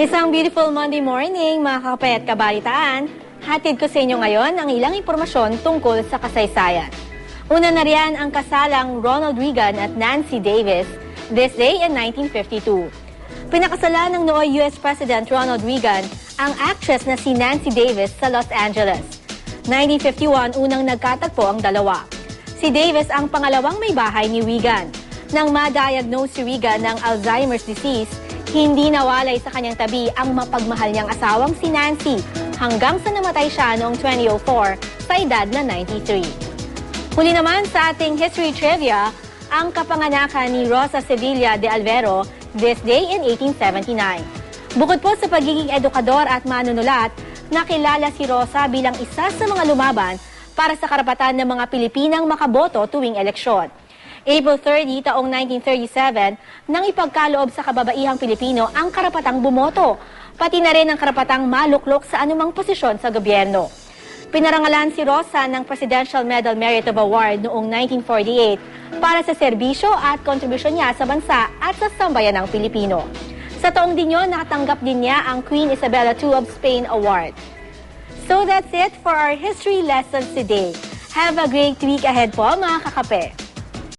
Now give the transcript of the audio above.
Isang beautiful Monday morning, mga kakapay at kabalitaan. Hatid ko sa inyo ngayon ang ilang impormasyon tungkol sa kasaysayan. Una na riyan ang kasalang Ronald Reagan at Nancy Davis this day in 1952. Pinakasalan ng nooy US President Ronald Reagan ang actress na si Nancy Davis sa Los Angeles. 1951 unang nagkatagpo ang dalawa. Si Davis ang pangalawang may bahay ni Reagan. Nang ma-diagnose si Reagan ng Alzheimer's disease, hindi nawalay sa kanyang tabi ang mapagmahal niyang asawang si Nancy hanggang sa namatay siya noong 2004 sa edad na 93. Huli naman sa ating history trivia, ang kapanganakan ni Rosa Sevilla de Alvero this day in 1879. Bukod po sa pagiging edukador at manunulat, nakilala si Rosa bilang isa sa mga lumaban para sa karapatan ng mga Pilipinang makaboto tuwing eleksyon. April 30 taong 1937 nang ipagkaloob sa kababaihang Pilipino ang karapatang bumoto, pati na rin ang karapatang maluklok sa anumang posisyon sa gobyerno. Pinarangalan si Rosa ng Presidential Medal Merit of Award noong 1948 para sa serbisyo at kontribusyon niya sa bansa at sa sambayan ng Pilipino. Sa taong din yun, nakatanggap din niya ang Queen Isabella II of Spain Award. So that's it for our history lessons today. Have a great week ahead po mga kakape.